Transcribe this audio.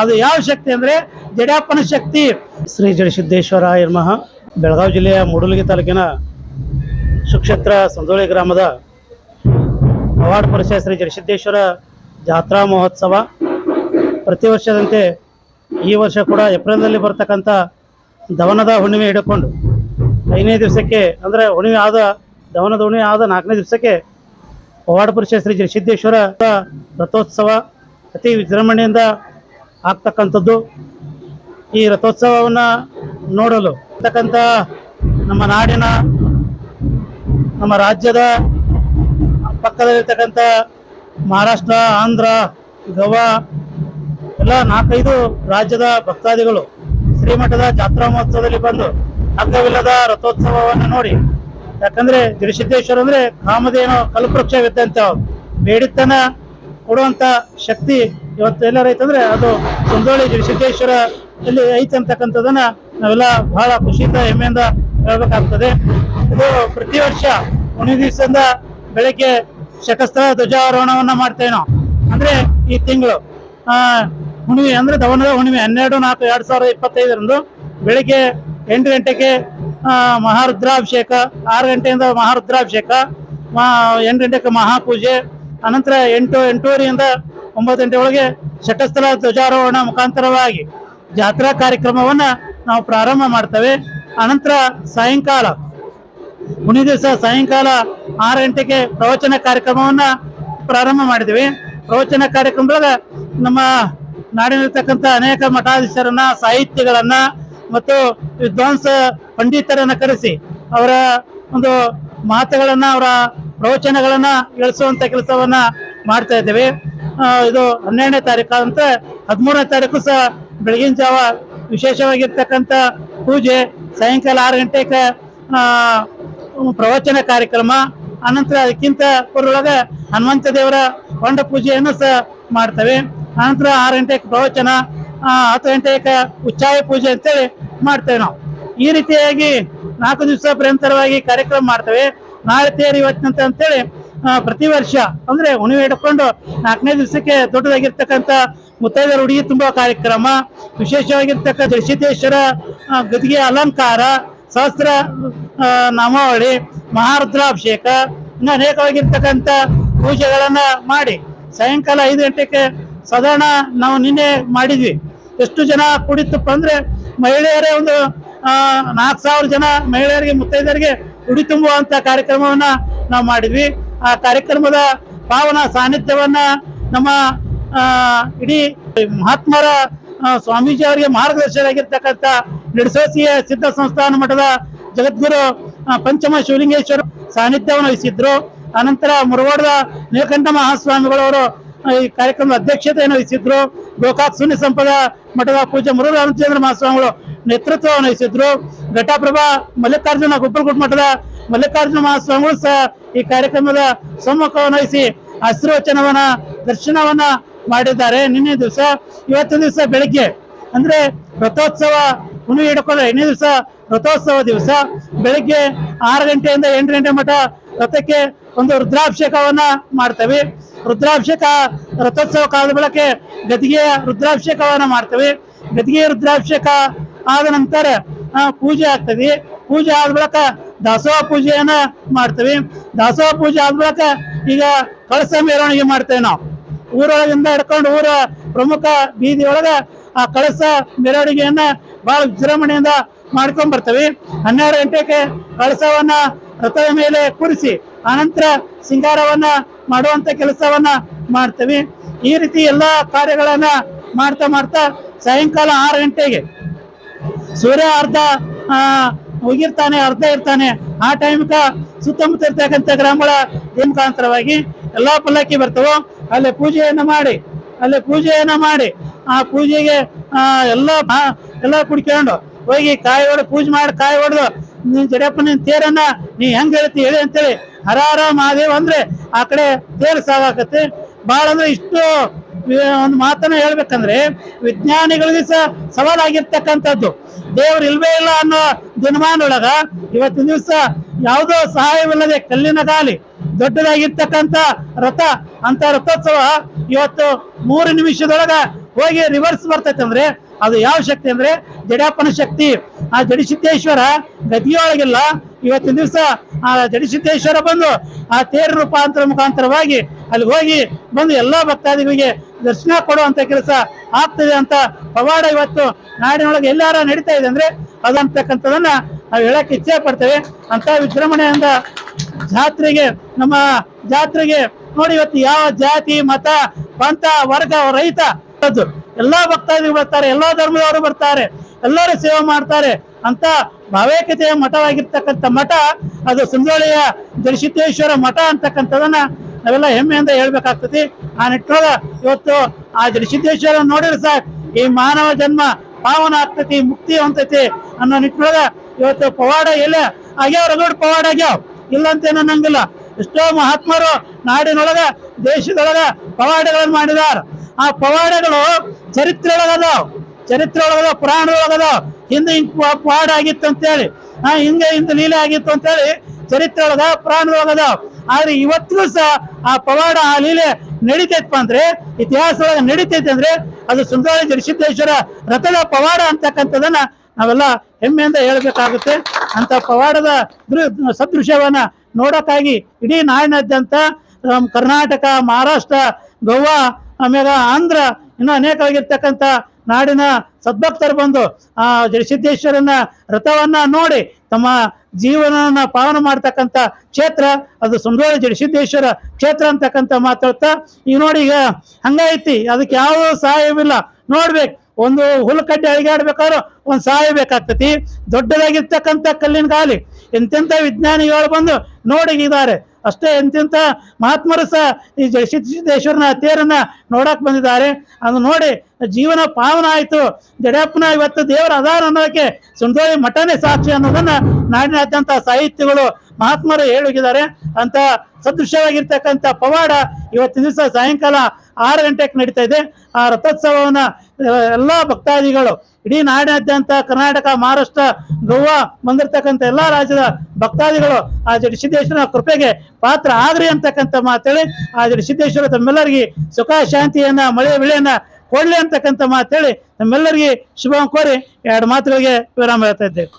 ಅದು ಯಾವ ಶಕ್ತಿ ಅಂದ್ರೆ ಜಡಾಪನ ಶಕ್ತಿ. ಶ್ರೀ ಜಡಸಿದ್ದೇಶ್ವರ ನಮಃ. ಬೆಳಗಾವಿ ಜಿಲ್ಲೆಯ ಮೂಡಲಗಿ ತಾಲೂಕಿನ ಸುಕ್ಷೇತ್ರ ಸಂದೋಳಿ ಗ್ರಾಮದ ಪವಾಡ ಪರಿಸರ ಶ್ರೀ ಜಡಸಿದ್ದೇಶ್ವರ ಜಾತ್ರಾ ಮಹೋತ್ಸವ. ಪ್ರತಿ ವರ್ಷದಂತೆ ಈ ವರ್ಷ ಕೂಡ ಏಪ್ರಿಲ್ನಲ್ಲಿ ಬರ್ತಕ್ಕಂಥ ದವನದ ಹುಣ್ಣಿಮೆ ಹಿಡ್ಕೊಂಡು ಐದನೇ ದಿವಸಕ್ಕೆ ಅಂದರೆ ಹುಣ್ಣಿಮೆ ಆದ ದವನದ ಹುಣ್ಣಿಮೆ ಆದ ನಾಲ್ಕನೇ ದಿವಸಕ್ಕೆ ಪವಾಡ ಪರಿಷತ್ ಶ್ರೀ ಸಿದ್ದೇಶ್ವರ ರಥೋತ್ಸವ. ಅತಿ ವಿಜೃಂಭಣೆಯಿಂದ ಆಗ್ತಕ್ಕಂಥದ್ದು ಈ ರಥೋತ್ಸವವನ್ನು ನೋಡಲು. ಇರ್ತಕ್ಕಂಥ ನಮ್ಮ ನಾಡಿನ, ನಮ್ಮ ರಾಜ್ಯದ ಪಕ್ಕದಲ್ಲಿರ್ತಕ್ಕಂಥ ಮಹಾರಾಷ್ಟ್ರ, ಆಂಧ್ರ, ಗೋವಾ, ಎಲ್ಲ ನಾಲ್ಕೈದು ರಾಜ್ಯದ ಭಕ್ತಾದಿಗಳು ಶ್ರೀಮಠದ ಜಾತ್ರಾ ಮಹೋತ್ಸವದಲ್ಲಿ ಬಂದು ಅಗ್ಗವಿಲ್ಲದ ರಥೋತ್ಸವವನ್ನು ನೋಡಿ. ಯಾಕಂದ್ರೆ ಗಿರಿಸಿದ್ದೇಶ್ವರ ಅಂದ್ರೆ ಕಾಮಧೇನು ಕಲ್ಪವೃಕ್ಷವಿದ್ದಂತ ಬೇಡಿತನ ಕೊಡುವಂತ ಶಕ್ತಿ ಇವತ್ತು ಎಲ್ಲರ ಐತಂದ್ರೆ ಅದು ಕುಂದೋಳಿ ಸಿದ್ದೇಶ್ವರ ಇಲ್ಲಿ ಐತೆ ಅಂತಕ್ಕಂಥದ್ದನ್ನ ನಾವೆಲ್ಲ ಬಹಳ ಖುಷಿಯಿಂದ, ಹೆಮ್ಮೆಯಿಂದ ಹೇಳ್ಬೇಕಾಗ್ತದೆ. ಇದು ಪ್ರತಿ ವರ್ಷ ಹುಣ್ಣಿಮೆ ದಿವಸದಿಂದ ಬೆಳಗ್ಗೆ ಶಕಸ್ತ್ರ ಧ್ವಜಾರೋಹಣವನ್ನ ಮಾಡ್ತೇವೆ ನಾವು. ಅಂದ್ರೆ ಈ ತಿಂಗಳು ಹುಣ್ಣಿಮೆ, ಅಂದ್ರೆ ದವನದ ಹುಣ್ಣಿಮೆ, ಹನ್ನೆರಡು, ನಾಲ್ಕು, ಎರಡ್ ಸಾವಿರದ ಇಪ್ಪತ್ತೈದರಂದು ಬೆಳಿಗ್ಗೆ ಎಂಟು ಗಂಟೆಗೆ ಮಹಾರುದ್ರಾಭಿಷೇಕ, ಆರು ಗಂಟೆಯಿಂದ ಮಹಾರುದ್ರಾಭಿಷೇಕ ಮಾ ಎಂಟು ಗಂಟೆಗೆ ಮಹಾಪೂಜೆ ಅನಂತರ ಎಂಟು, ಎಂಟೂವರೆಯಿಂದ ಒಂಬತ್ತು ಗಂಟೆ ಒಳಗೆ ಶಟಸ್ಥಲ ಧ್ವಜಾರೋಹಣ ಮುಖಾಂತರವಾಗಿ ಜಾತ್ರಾ ಕಾರ್ಯಕ್ರಮವನ್ನ ನಾವು ಪ್ರಾರಂಭ ಮಾಡ್ತೇವೆ. ಅನಂತರ ಸಾಯಂಕಾಲ ಹುಣಿ ದಿವಸ ಸಾಯಂಕಾಲ ಆರು ಗಂಟೆಗೆ ಪ್ರವಚನ ಕಾರ್ಯಕ್ರಮವನ್ನ ಪ್ರಾರಂಭ ಮಾಡಿದ್ವಿ ಪ್ರವಚನ ಕಾರ್ಯಕ್ರಮದೊಳಗ ನಮ್ಮ ನಾಡಿನಲ್ಲಿರ್ತಕ್ಕಂಥ ಅನೇಕ ಮಠಾಧೀಶರನ್ನ, ಸಾಹಿತ್ಯಗಳನ್ನ ಮತ್ತು ವಿದ್ವಾಂಸ ಪಂಡಿತರನ್ನ ಕರೆಸಿ ಅವರ ಒಂದು ಮಾತುಗಳನ್ನ, ಅವರ ಪ್ರವಚನಗಳನ್ನ ಇಳಿಸುವಂತ ಕೆಲಸವನ್ನ ಮಾಡ್ತಾ ಇದ್ದೇವೆ. ಇದು ಹನ್ನೆರಡನೇ ತಾರೀಕು ಅಂತ ಹದಿಮೂರನೇ ತಾರೀಕು ಸಹ ಬೆಳಗಿನ ಜಾವ ವಿಶೇಷವಾಗಿರ್ತಕ್ಕಂಥ ಪೂಜೆ, ಸಾಯಂಕಾಲ ಆರು ಗಂಟೆಗೆ ಪ್ರವಚನ ಕಾರ್ಯಕ್ರಮ, ಅನಂತರ ಅದಕ್ಕಿಂತ ಪೂರ್ವೊಳಗೆ ಹನುಮಂತ ದೇವರ ಹೊಂಡ ಪೂಜೆಯನ್ನು ಸಹ ಮಾಡ್ತೇವೆ. ಅನಂತರ ಆರು ಗಂಟೆಗೆ ಪ್ರವಚನ ಹತ್ತು ಗಂಟೆಗೆ ಉಚ್ಚಾಯ ಪೂಜೆ ಅಂತೇಳಿ ಮಾಡ್ತೇವೆ ನಾವು. ಈ ರೀತಿಯಾಗಿ ನಾಲ್ಕು ದಿವಸ ಪ್ರಯಂತರವಾಗಿ ಕಾರ್ಯಕ್ರಮ ಮಾಡ್ತೇವೆ. ನಾಳೆ ತೇರು ಇವತ್ತಿನಂತ ಅಂತೇಳಿ ಪ್ರತಿ ವರ್ಷ. ಅಂದ್ರೆ ಹುಣಿವೆ ಹಿಡ್ಕೊಂಡು ನಾಲ್ಕನೇ ದಿವಸಕ್ಕೆ ದೊಡ್ಡದಾಗಿರ್ತಕ್ಕಂಥ ಮುತ್ತೈದರ ಹುಡುಗಿ ತುಂಬಾ ಕಾರ್ಯಕ್ರಮ. ವಿಶೇಷವಾಗಿರ್ತಕ್ಕ ಜಗಸಿದ್ದೇಶ್ವರ ಗದಿಗೆ ಅಲಂಕಾರ, ಸಹಸ್ರ ನಾಮಾವಳಿ, ಮಹಾರುದ್ರಾಭಿಷೇಕ, ಇನ್ನು ಅನೇಕವಾಗಿರ್ತಕ್ಕಂಥ ಪೂಜೆಗಳನ್ನ ಮಾಡಿ. ಸಾಯಂಕಾಲ ಐದು ಗಂಟೆಗೆ ಸಾಧಾರಣ ನಾವು ನಿನ್ನೆ ಮಾಡಿದ್ವಿ. ಎಷ್ಟು ಜನ ಕುಡಿತಪ್ಪ ಅಂದ್ರೆ ಮಹಿಳೆಯರೇ ಒಂದು ನಾಲ್ಕು ಸಾವಿರ ಜನ ಮಹಿಳೆಯರಿಗೆ ಮುತ್ತೈದರಿಗೆ ಉಡಿ ತುಂಬುವಂತ ಕಾರ್ಯಕ್ರಮವನ್ನ ನಾವು ಮಾಡಿದ್ವಿ. ಆ ಕಾರ್ಯಕ್ರಮದ ಪಾವನ ಸಾನ್ನಿಧ್ಯವನ್ನ ನಮ್ಮ ಇಡೀ ಮಹಾತ್ಮರ ಸ್ವಾಮೀಜಿ ಅವರಿಗೆ ಮಾರ್ಗದರ್ಶಕರಾಗಿರ್ತಕ್ಕಂಥ ನಿಡಸೋಸಿಯ ಸಿದ್ಧ ಸಂಸ್ಥಾನ ಮಠದ ಜಗದ್ಗುರು ಪಂಚಮ ಶಿವಲಿಂಗೇಶ್ವರ ಸಾನ್ನಿಧ್ಯವನ್ನು ವಹಿಸಿದ್ರು. ಅನಂತರ ಮುರವಾಡದ ನೀಲಕಂಠ ಮಹಾಸ್ವಾಮಿಗಳವರು ಈ ಕಾರ್ಯಕ್ರಮದ ಅಧ್ಯಕ್ಷತೆಯನ್ನು ವಹಿಸಿದ್ರು. ಗೋಕಾಕ್ ಶೂನ್ಯ ಸಂಪದ ಮಠದ ಪೂಜೆ ಮುರುಘ ರಾಮಚಂದ್ರ ಮಹಾಸ್ವಾಮಿಗಳು ನೇತೃತ್ವವನ್ನು ವಹಿಸಿದ್ರು. ಘಟಪ್ರಭಾ ಮಲ್ಲಿಕಾರ್ಜುನ ಗುಬ್ಬಲಗುಡ್ ಮಠದ ಮಲ್ಲಿಕಾರ್ಜುನ ಮಹಾಸ್ವಾಮಿಗಳು ಸಹ ಈ ಕಾರ್ಯಕ್ರಮದ ಸಮ್ಮುಖವನ್ನು ವಹಿಸಿ ಆಶೀರ್ವಚನವನ್ನ ದರ್ಶನವನ್ನ ಮಾಡಿದ್ದಾರೆ. ನಿನ್ನೆ ದಿವಸ ಇವತ್ತಿನ ದಿವಸ ಬೆಳಿಗ್ಗೆ, ಅಂದ್ರೆ ರಥೋತ್ಸವ ಹುಣ್ಣಿ ಹಿಡ್ಕೊಂಡ್ರೆ ಎಣ್ಣೆ ದಿವಸ ರಥೋತ್ಸವ ದಿವಸ. ಬೆಳಿಗ್ಗೆ ಆರು ಗಂಟೆಯಿಂದ ಎಂಟು ಗಂಟೆ ಮಠ ರಥಕ್ಕೆ ಒಂದು ರುದ್ರಾಭಿಷೇಕವನ್ನ ಮಾಡ್ತೇವೆ. ರುದ್ರಾಭಿಷೇಕ, ರಥೋತ್ಸವ ಕಾಲದ ಬೆಳಕೆ ಗದಿಗೆಯ ರುದ್ರಾಭಿಷೇಕವನ್ನ ಮಾಡ್ತೇವೆ. ಗದಿಗೆಯ ರುದ್ರಾಭಿಷೇಕ ಆದ ನಂತರ ಪೂಜೆ ಆಗ್ತದೆ. ಪೂಜೆ ಆದ ಬಳಿಕ ದಾಸೋಹ ಪೂಜೆಯನ್ನ ಮಾಡ್ತೇವೆ. ದಾಸೋಹ ಪೂಜೆ ಆದ ಬಳಿಕ ಈಗ ಕಳಸ ಮೆರವಣಿಗೆ ಮಾಡ್ತೇವೆ ನಾವು. ಊರೊಳಗಿಂದ ಹಿಡ್ಕೊಂಡು ಊರ ಪ್ರಮುಖ ಬೀದಿ ಒಳಗ ಆ ಕಳಸ ಮೆರವಣಿಗೆಯನ್ನ ಬಹಳ ವಿಜೃಂಭಣೆಯಿಂದ ಮಾಡ್ಕೊಂಡ್ ಬರ್ತೇವೆ. ಹನ್ನೆರಡು ಗಂಟೆಗೆ ಕಳಸವನ್ನ ರಥದ ಮೇಲೆ ಕೂರಿಸಿ, ಆನಂತರ ಸಿಂಗಾರವನ್ನ ಮಾಡುವಂತ ಕೆಲಸವನ್ನ ಮಾಡ್ತೇವೆ. ಈ ರೀತಿ ಎಲ್ಲಾ ಕಾರ್ಯಗಳನ್ನ ಮಾಡ್ತಾ ಮಾಡ್ತಾ ಸಾಯಂಕಾಲ ಆರು ಗಂಟೆಗೆ ಸೂರ್ಯ ಅರ್ಧ ಹೋಗಿರ್ತಾನೆ ಅರ್ಧ ಇರ್ತಾನೆ. ಆ ಟೈಮ್ಕ ಸುತ್ತಮುತ್ತ ಇರ್ತಕ್ಕಂಥ ಗ್ರಾಮಗಳ ಮುಖಾಂತರವಾಗಿ ಎಲ್ಲಾ ಪಲ್ಲಕ್ಕಿ ಬರ್ತವೋ. ಅಲ್ಲಿ ಪೂಜೆಯನ್ನ ಮಾಡಿ, ಅಲ್ಲಿ ಪೂಜೆಯನ್ನ ಮಾಡಿ. ಆ ಪೂಜೆಗೆ ಎಲ್ಲ ಎಲ್ಲ ಕುಡ್ಕೊಂಡು ಹೋಗಿ ಕಾಯಿ ಹೊಡೆದು ಪೂಜೆ ಮಾಡಿ ಕಾಯಿ ಹೊಡೆದು ನೀನ್ ಜಡಿಯಪ್ಪ ನಿನ್ ತೇರನ್ನ, ನೀ ಹೆಂಗ್ ಹೇಳ್ತಿ ಹೇಳಿ ಅಂತೇಳಿ ಹರಾರ ಹರ ಮಹಾದೇವ್ ಅಂದ್ರೆ ಆ ಕಡೆ ತೇರು ಸಾಗಾಕತ್ತೆ ಬಹಳ ಅಂದ್ರೆ ಇಷ್ಟು ಒಂದು ಮಾತನ್ನ ಹೇಳ್ಬೇಕಂದ್ರೆ ವಿಜ್ಞಾನಿಗಳಿಗೆ ಸಹ ಸವಾಲಾಗಿರ್ತಕ್ಕಂಥದ್ದು. ದೇವ್ರು ಇಲ್ವೇ ಇಲ್ಲ ಅನ್ನೋ ದಿನಮಾನೊಳಗ ಇವತ್ತಿನ ದಿವಸ ಯಾವುದೋ ಸಹಾಯವಿಲ್ಲದೆ ಕಲ್ಲಿನ ಗಾಲಿ ದೊಡ್ಡದಾಗಿರ್ತಕ್ಕಂಥ ರಥ ಅಂತ ರಥೋತ್ಸವ ಇವತ್ತು ಮೂರು ನಿಮಿಷದೊಳಗ ಹೋಗಿ ರಿವರ್ಸ್ ಬರ್ತೈತೆ ಅಂದ್ರೆ ಅದು ಯಾವ ಶಕ್ತಿ ಅಂದ್ರೆ ಜಡಾಪನ ಶಕ್ತಿ. ಆ ಜಡಿಸಿದ್ದೇಶ್ವರ ಗದಿಯೊಳಗಿಲ್ಲ. ಇವತ್ತಿನ ದಿವಸ ಆ ಜಡಿಸಿದ್ದೇಶ್ವರ ಬಂದು ಆ ತೇರು ರೂಪಾಂತರ ಮುಖಾಂತರವಾಗಿ ಅಲ್ಲಿ ಹೋಗಿ ಬಂದು ಎಲ್ಲಾ ಭಕ್ತಾದಿಗಳಿಗೆ ದರ್ಶನ ಕೊಡುವಂತ ಕೆಲಸ ಆಗ್ತದೆ ಅಂತ ಪವಾಡ ಇವತ್ತು ನಾಡಿನೊಳಗೆ ಎಲ್ಲಾರ ನಡೀತಾ ಇದೆ ಅಂದ್ರೆ ಅದಂತಕ್ಕಂಥದನ್ನ ನಾವು ಹೇಳಕ್ ಇಚ್ಛೆ ಪಡ್ತೇವೆ. ಅಂತ ವಿಜೃಂಭಣೆಯಿಂದ ಜಾತ್ರೆಗೆ, ನಮ್ಮ ಜಾತ್ರೆಗೆ ನೋಡಿ ಇವತ್ತು ಯಾವ ಜಾತಿ, ಮತ, ಪಂಥ, ವರ್ಗ, ರೈತ ಎಲ್ಲಾ ಭಕ್ತಾದಿಗಳು ಬರ್ತಾರೆ, ಎಲ್ಲಾ ಧರ್ಮದವರು ಬರ್ತಾರೆ, ಎಲ್ಲರೂ ಸೇವೆ ಮಾಡ್ತಾರೆ ಅಂತ ಭಾವೈಕ್ಯತೆಯ ಮಠವಾಗಿರ್ತಕ್ಕಂಥ ಮಠ, ಅದು ಸುಂದೋಳಿಯ ಜಲಸಿದ್ದೇಶ್ವರ ಮಠ ಅಂತಕ್ಕಂಥದನ್ನ ನಾವೆಲ್ಲ ಹೆಮ್ಮೆಯಿಂದ ಹೇಳ್ಬೇಕಾಗ್ತದೆ. ಆ ನಿಟ್ಟಿನೊಳಗೆ ಇವತ್ತು ಆ ಸಿದ್ದೇಶ್ವರ ನೋಡಿದ್ರೆ ಸರ್ ಈ ಮಾನವ ಜನ್ಮ ಪಾವನ ಆಗ್ತೈತಿ, ಮುಕ್ತಿ ಹೊಂತೈತಿ ಅನ್ನೋ ನಿಟ್ಟಿನೊಳಗೆ ಇವತ್ತು ಪವಾಡ ಇಲ್ಲ. ಆಗ್ಯಾವ ರಗಡ್ ಪವಾಡ ಆಗ್ಯಾವ. ಇಲ್ಲ ಅಂತ ಅನ್ನಂಗಿಲ್ಲ. ಎಷ್ಟೋ ಮಹಾತ್ಮರು ನಾಡಿನೊಳಗ, ದೇಶದೊಳಗ ಪವಾಡಗಳನ್ನು ಮಾಡಿದಾರ. ಆ ಪವಾಡಗಳು ಚರಿತ್ರೆ ಒಳಗದಾವ್ ಚರಿತ್ರೆ ಒಳಗದ ಪುರಾಣದೊಳಗದ ಹಿಂದೆ ಹಿಂಗ್ ಪವಾಡ ಆಗಿತ್ತು ಅಂತೇಳಿ ಆ ಹಿಂಗೆ ಹಿಂದೆ ಲೀಲೆ ಆಗಿತ್ತು ಅಂತೇಳಿ ಚರಿತ್ರೆ ಒಳಗ ಪುರಾಣದೊಳಗದ ಆದ್ರೆ ಇವತ್ತಿಗೂ ಸಹ ಆ ಪವಾಡ ಆ ಲೀಲೆ ನಡೀತೈತಪ್ಪ ಅಂದ್ರೆ ಇತಿಹಾಸದೊಳಗೆ ನಡೀತೈತೆ ಅಂದ್ರೆ, ಅದು ಸುಂದರ ಜಗಸಿದ್ದೇಶ್ವರ ರಥದ ಪವಾಡ ಅಂತಕ್ಕಂಥದನ್ನ ನಾವೆಲ್ಲ ಹೆಮ್ಮೆಯಿಂದ ಹೇಳ್ಬೇಕಾಗುತ್ತೆ. ಅಂತ ಪವಾಡದ ದೃ- ಸದೃಶ್ಯವನ್ನ ನೋಡಕ್ಕಾಗಿ ಇಡೀ ನಾಡಿನಾದ್ಯಂತ ಕರ್ನಾಟಕ, ಮಹಾರಾಷ್ಟ್ರ, ಗೋವಾ ಆಮೇಲೆ ಆಂಧ್ರ, ಇನ್ನು ಅನೇಕವಾಗಿರ್ತಕ್ಕಂಥ ನಾಡಿನ ಸದ್ಭಕ್ತರು ಬಂದು ಆ ಜಗಸಿದ್ದೇಶ್ವರನ ರಥವನ್ನ ನೋಡಿ ತಮ್ಮ ಜೀವನವನ್ನ ಪಾವನ ಮಾಡ್ತಕ್ಕಂಥ ಕ್ಷೇತ್ರ, ಅದು ಸುಂದರ ಸಿದ್ದೇಶ್ವರ ಕ್ಷೇತ್ರ ಅಂತಕ್ಕಂಥ ಮಾತಾಡ್ತಾ ಈಗ ನೋಡಿ ಈಗ ಹಂಗೈತಿ ಅದಕ್ಕೆ ಯಾವ ಸಹಾಯವಿಲ್ಲ. ನೋಡ್ಬೇಕು, ಒಂದು ಹುಲ್ಕಡ್ಡೆ ಅಳಿಗಾಡ್ಬೇಕಾದ್ರೆ ಒಂದು ಸಹಾಯ ಬೇಕಾಗ್ತತಿ. ದೊಡ್ಡದಾಗಿರ್ತಕ್ಕಂಥ ಕಲ್ಲಿನ ಗಾಲಿ, ಎಂತೆಂಥ ವಿಜ್ಞಾನಿಗಳು ಬಂದು ನೋಡಿದ್ದಾರೆ ಅಷ್ಟೇ ಎಂತೆಂಥ ಮಹಾತ್ಮರು ಸಹ ಈ ಜಯಸಿದ್ದೇಶ್ವರನ ತೇರನ್ನ ನೋಡಕ್ ಬಂದಿದ್ದಾರೆ. ಅದು ನೋಡಿ ಜೀವನ ಪಾವನ ಆಯಿತು. ಜಡಪ್ಪನ ಇವತ್ತು ದೇವರ ಅದಾರ ಅನ್ನೋದಕ್ಕೆ ಸುಂದೋಳಿ ಮಠನೇ ಸಾಕ್ಷಿ ಅನ್ನೋದನ್ನ ನಾಡಿನಾದ್ಯಂತ ಸಾಹಿತ್ಯಗಳು ಮಹಾತ್ಮರು ಹೇಳಿದ್ದಾರೆ ಅಂತ ಸದೃಶ್ಯವಾಗಿರ್ತಕ್ಕಂಥ ಪವಾಡ ಇವತ್ತಿನ ದಿವಸ ಸಾಯಂಕಾಲ ಆರು ಗಂಟೆಗೆ ನಡೀತಾ ಇದೆ. ಆ ರಥೋತ್ಸವವನ್ನ ಎಲ್ಲ ಭಕ್ತಾದಿಗಳು ಇಡೀ ನಾಡಿನಾದ್ಯಂತ ಕರ್ನಾಟಕ, ಮಹಾರಾಷ್ಟ್ರ, ಗೋವಾ ಬಂದಿರತಕ್ಕಂಥ ಎಲ್ಲಾ ರಾಜ್ಯದ ಭಕ್ತಾದಿಗಳು ಆ ಜಡಿಸಿದ್ದೇಶ್ವರನ ಕೃಪೆಗೆ ಪಾತ್ರ ಆಗ್ರಿ ಅಂತಕ್ಕಂಥ ಮಾತೇಳಿ ಆ ಜಡಿಸಿದ್ದೇಶ್ವರ ತಮ್ಮೆಲ್ಲರಿಗೆ ಸುಖ, ಶಾಂತಿಯನ್ನ, ಮಳೆ, ಬೆಳೆಯನ್ನ ಕೊಡ್ಲಿ ಅಂತಕ್ಕಂಥ ಹೇಳಿ ನಮ್ಮೆಲ್ಲರಿಗೆ ಶುಭ ಕೋರಿ ಎರಡು ಮಾತುಗಳಿಗೆ ವಿರಾಮ ಹೇಳ್ತಾ ಇದ್ದೇವೆ.